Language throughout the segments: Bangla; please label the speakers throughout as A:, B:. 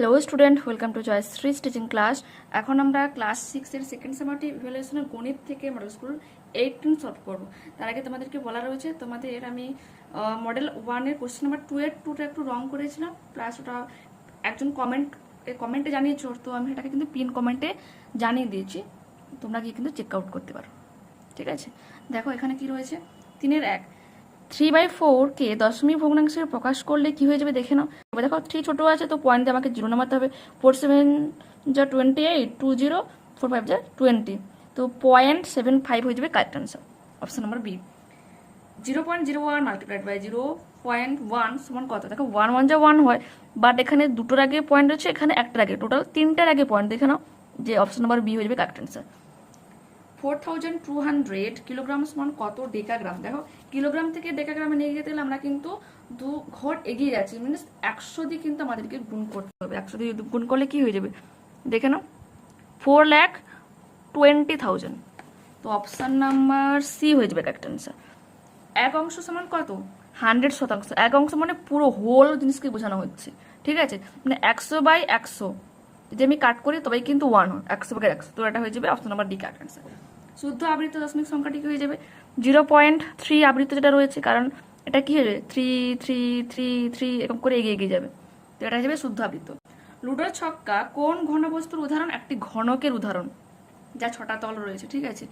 A: Hello student welcome to Jayshree teaching class এখন আমরা ক্লাস সিক্সের সেকেন্ড সেমারটি ইভ্যালুয়েশনের গণিত থেকে মডেল স্কুল এইটিন সলভ করব। তার আগে তোমাদেরকে বলা রয়েছে, তোমাদের আমি মডেল ওয়ানের কোশ্চেন নাম্বার টু এর টুটা একটু রং করেছিলাম প্লাস ওটা একজন কমেন্ট কমেন্টে জানিয়েছো, তো আমি সেটাকে কিন্তু পিন কমেন্টে জানিয়ে দিয়েছি। তোমরা গিয়ে কিন্তু চেক আউট করতে পারো। ঠিক আছে? দেখো, এখানে কি রয়েছে? তিনের এক। থ্রি বাই ফোরকে দশমিক ভগ্নাংশে প্রকাশ করলে কি হয়ে যাবে দেখে নাও। এবার দেখো, থ্রি ছোটো আছে তো পয়েন্ট আমাকে জিরো নামাতে হবে। ফোর সেভেন যা twenty eight two zero four five যা টোয়েন্টি তো পয়েন্ট সেভেন ফাইভ হয়ে যাবে correct answer option number B zero point zero one multiplied by zero point one সমান কত? দেখো ওয়ান ওয়ান যা ওয়ান হয় বাট এখানে দুটোর আগে পয়েন্ট রয়েছে, এখানে একটার আগে। টোটাল তিনটার আগে পয়েন্ট দেখে নাও যে অপশন নাম্বার বি হয়ে যাবে correct answer four thousand two hundred kilogram সমান কত ডেকাগ্রাম দেখো কিলোগ্রাম থেকে ডেকাগ্রামে নিয়ে যেতে গেলে আমরা কিন্তু দু ঘর এগিয়ে যাচ্ছি মিনস একশো দিয়ে কিন্তু আমাদেরকে গুণ করতে হবে। একশো দিয়ে গুণ করলে কি হয়ে যাবে? দেখে নাও ফোর ল্যাক টোয়েন্টি থাউজেন্ড তো অপশান নাম্বার সি হয়ে যাবে একটা এক অংশ সমান কত? হান্ড্রেড শতাংশ। এক অংশ মানে পুরো হোল জিনিসকে বোঝানো হচ্ছে। ঠিক আছে? মানে একশো বাই একশো। যদি আমি কাট করি, তবেই কিন্তু ওয়ান হয়। একশো বাই একশো। তো এটা হয়ে যাবে অপশন নাম্বার ডি কাট শুদ্ধ আবৃত দশমিক সংখ্যাটি কি হয়ে যাবে? জিরো পয়েন্ট থ্রি আবৃত যেটা রয়েছে, কারণ এটা কি যাবে? থ্রি থ্রি থ্রি থ্রি এরকম করে এগিয়ে এগিয়ে যাবে। তো এটা যাবে শুদ্ধ আবৃত লুডোর ছক্কা কোন ঘনবস্তুর উদাহরণ? একটি ঘনকের উদাহরণ, যা ছটা তল রয়েছে, ঠিক আছে?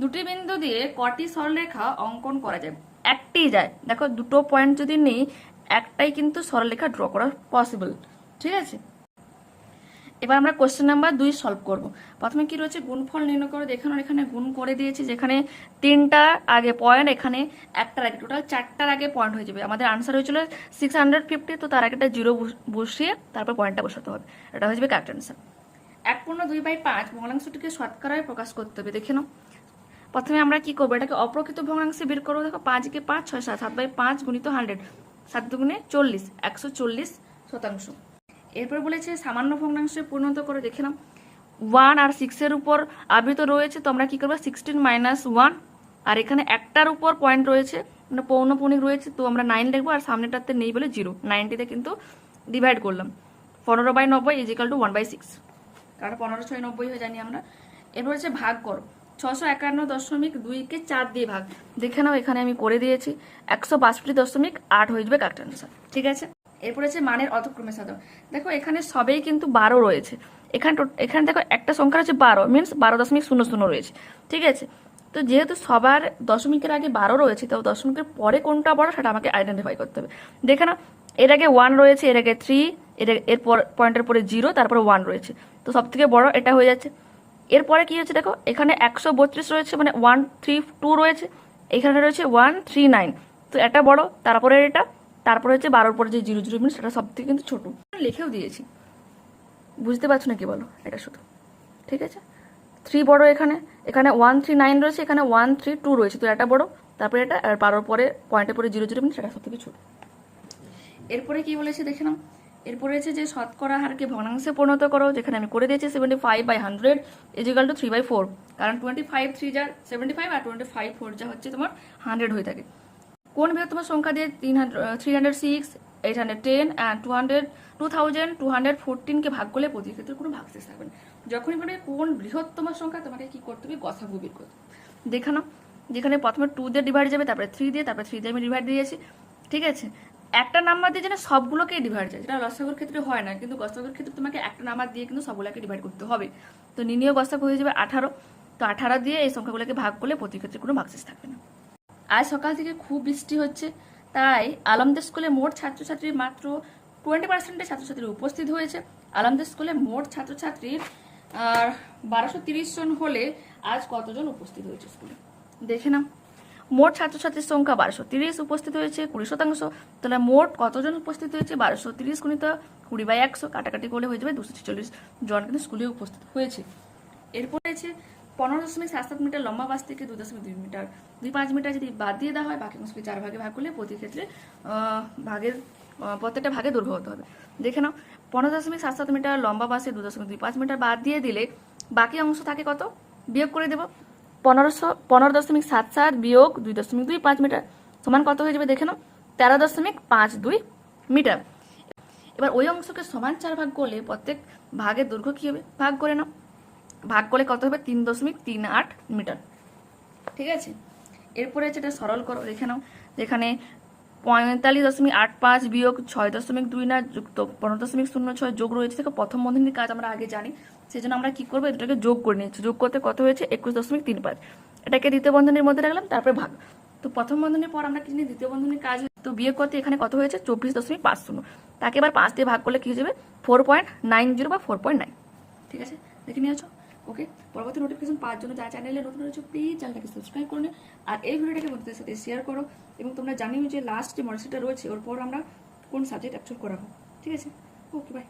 A: দুটি বিন্দু দিয়ে কটি সরলরেখা অঙ্কন করা যায়। একটি যায়। দেখো, দুটো পয়েন্ট যদি নেই, একটাই কিন্তু সরলরেখা ড্র করা পসিবল ঠিক আছে? এবার আমরা কোশ্চেন নাম্বার দুই সলভ করব। প্রথমে কি রয়েছে? গুণফল নির্ণয় করে। দেখানোর এখানে গুণ করে দিয়েছি, যেখানে তিনটা আগে পয়েন্ট এখানে একটার আগে। টোটাল চারটার আগে পয়েন্ট হয়ে যাবে। আমাদের আনসার হয়েছিল সিক্স হান্ড্রেড ফিফটি তো তার আগে একটা জিরো বসিয়ে তারপর পয়েন্টটা বসাতে হবে। এটা হয়ে যাবে কারেক্ট আনসার এক পূর্ণ দুই বাই পাঁচ, ভগ্নাংশটিকে শতকরায় প্রকাশ করতে হবে। দেখে নাও। প্রথমে আমরা কি করব? এটাকে অপ্রকৃত ভগ্নাংশে বের করব। দেখো পাঁচকে পাঁচ, ছয় সাত সাত বাই পাঁচ গুণিত হান্ড্রেড সাত দুগুণে চল্লিশ, একশো চল্লিশ শতাংশ। এরপর বলেছে, সামান্য ভগ্নাংশে পরিণত করে দেখে নাও। ওয়ান আর সিক্সের উপর আবৃত রয়েছে তো আমরা কি করব? সিক্সটিন মাইনাস ওয়ান আর এখানে একটার উপর পয়েন্ট রয়েছে মানে পৌনপণিক রয়েছে, তো আমরা নাইন লিখব, আর সামনেটাতে নেই বলে জিরো নাইনটিতে কিন্তু ডিভাইড করলাম। পনেরো বাই নব্বই is equal to one by six কারণ পনেরো, ছয়, নব্বই হয়ে জানি আমরা। এরপর হচ্ছে ভাগ করো। ছশো একান্ন দশমিক দুইকে চার দিয়ে ভাগ। দেখে নাও, এখানে আমি করে দিয়েছি। একশো বাষট্টি দশমিক আট হয়ে যাবে কারেক্ট আনসার ঠিক আছে? এরপর হচ্ছে মানের অতক্রমে সাধন দেখো, এখানে সবেই কিন্তু বারো রয়েছে। এখানে এখানে দেখো, একটা সংখ্যা হচ্ছে বারো মিনস বারো দশমিক শূন্য শূন্য রয়েছে। ঠিক আছে? তো যেহেতু সবার দশমিকের আগে বারো রয়েছে, তো দশমিকের পরে কোনটা বড় সেটা আমাকে আইডেন্টিফাই করতে হবে। দেখে না এর আগে ওয়ান রয়েছে, এর আগে থ্রি এর এর পয়েন্টের পরে জিরো তারপরে ওয়ান রয়েছে। তো সব থেকে বড় এটা হয়ে যাচ্ছে। এরপরে কি হচ্ছে দেখো, এখানে একশো বত্রিশ রয়েছে মানে ওয়ান থ্রি টু রয়েছে। এখানে রয়েছে ওয়ান থ্রি নাইন তো এটা বড় তারপরে এটা তারপরে হচ্ছে বারোর পরে যে জিরো জিরো মিনিট সেটা সব থেকে কিন্তু ছোটো। লিখেও দিয়েছি। বুঝতে পারছ না কি বলো? এটা শুধু। ঠিক আছে? থ্রি বড় এখানে এখানে ওয়ান থ্রি নাইন রয়েছে, এখানে ওয়ান থ্রি টু রয়েছে, তো এটা বড়। তারপরে এটা, আর বারোর পরে পয়েন্টের পরে জিরো জিরো মিনিট সেটা সব থেকে ছোটো। এরপরে কি বলেছে দেখে নাও এরপরে হচ্ছে যে শতকরা হারকে ভগ্নাংশে পরিণত করো, যেখানে আমি করে দিয়েছি seventy five by hundred is equal to three by four কারণ টোয়েন্টি ফাইভ থ্রি যা সেভেন্টি ফাইভ আর টোয়েন্টি ফাইভ ফোর যা হচ্ছে তোমার হান্ড্রেড হয়ে থাকে। কোন বৃহত্তম সংখ্যা দিয়ে তিন three hundred six eight hundred ten two hundred two thousand two hundred ফোরটিনকে ভাগ করলে প্রতি ক্ষেত্রে কোনো ভাগশেষ থাকবে না। যখনই বলে কোন বৃহত্তম সংখ্যা, তোমাকে কি করতে হবে? গসাগু বের করতে দেখানো যেখানে প্রথমে টু দিয়ে ডিভাইড যাবে, তারপরে থ্রি দিয়ে, তারপরে থ্রি দিয়ে আমি ডিভাইড দিয়েছি। ঠিক আছে? একটা নাম্বার দিয়ে যেন সবগুলোকেই ডিভাইড যায়। যেটা লসাগুর ক্ষেত্রে হয় না, কিন্তু গসাগুর ক্ষেত্রে তোমাকে একটা নাম্বার দিয়ে কিন্তু সবগুলোকে ডিভাইড করতে হবে। তো নির্ণয় গসাগু হয়ে যাবে আঠারো। তো আঠারো দিয়ে এই সংখ্যাগুলোকে ভাগ করলে প্রতি ক্ষেত্রে কোনো ভাগশেষ থাকবে না। আজ সকাল থেকে খুব বৃষ্টি হচ্ছে। তাই আলমদের স্কুলে মোট ছাত্রছাত্রী মাত্র টোয়েন্টি পার্সেন্টের ছাত্রছাত্রী উপস্থিত হয়েছে। আলমদের স্কুলে মোট ছাত্রছাত্রীর আর বারোশো তিরিশ জন হলে আজ কতজন উপস্থিত হয়েছে স্কুলে? দেখে নাও। মোট ছাত্রছাত্রীর সংখ্যা বারোশো তিরিশ উপস্থিত হয়েছে, কুড়ি শতাংশ। তাহলে মোট কতজন উপস্থিত হয়েছে? বারোশো তিরিশ গুণিত কুড়ি বাই একশো, কাটাকাটি করলে হয়ে যাবে দুশো ছেচল্লিশ জন কিন্তু স্কুলে উপস্থিত হয়েছে। এরপরে আছে পনেরো দশমিক সাত সাত মিটার লম্বা বাস থেকে দুই দশমিক দুই মিটার। দুই পাঁচ মিটার যদি বাদ দিয়ে দেওয়া হয়, বাকি অংশকে চার ভাগে ভাগ করলে প্রতি ক্ষেত্রে ভাগের প্রত্যেকটা ভাগে দৈর্ঘ্য হতে হবে। দেখে নাও, পনেরো দশমিক সাত সাত মিটার লম্বা বাসে দু দশমিক দুই পাঁচ মিটার বাদ দিয়ে দিলে বাকি অংশ থাকে কত? বিয়োগ করে দেবো। পনেরোশো, পনেরো দশমিক সাত সাত বিয়োগ দুই দশমিক দুই পাঁচ মিটার সমান কত হয়ে যাবে দেখে নাও, তেরো দশমিক পাঁচ দুই মিটার। এবার ওই অংশকে সমান চার ভাগ করলে প্রত্যেক ভাগের দৈর্ঘ্য কী হবে? ভাগ করে নাও। ভাগ করলে কত হবে? তিন দশমিক তিন আট মিটার। ঠিক আছে? এরপরে যেটা সরল করো, দেখে নাও। যেখানে পঁয়তাল্লিশ দশমিক আট পাঁচ বিয়োগ ছয় দশমিক দুই না যুক্ত পনেরো দশমিক শূন্য ছয় যোগ রয়েছে থেকে প্রথম বন্ধনীর কাজ আমরা আগে জানি। সেই জন্য আমরা কি করব? এটাকে যোগ করে নিচ্ছি যোগ করতে কত হয়েছে? একুশ দশমিক তিন পাঁচ। এটাকে দ্বিতীয় বন্ধনীর মধ্যে রাখলাম, তারপরে ভাগ। তো প্রথম বন্ধনীর পর আমরা কি জানি, দ্বিতীয় বন্ধনীর কাজ তো বিয়োগ করতে এখানে কত হয়েছে? চব্বিশ দশমিক পাঁচ শূন্য। তাকে এবার পাঁচ দিয়ে ভাগ করলে কি হয়ে যাবে? ফোর পয়েন্ট নাইন জিরো বা ফোর পয়েন্ট নাইন। ঠিক আছে? দেখে নিয়েছো? ওকে? পরবর্তী নোটিফিকেশন পাওয়ার জন্য যারা চ্যানেলে নতুন রয়েছে প্লিজ চ্যানেলটাকে সাবস্ক্রাইব করে আর এই ভিডিওটাকে বন্ধুদের সাথে শেয়ার করো এবং তোমরা জানিও যে লাস্ট যে মার্কশিটটা রয়েছে, ওর পর আমরা কোন সাবজেক্ট অ্যাকচুয়াল করাবো। ঠিক আছে? Okay bye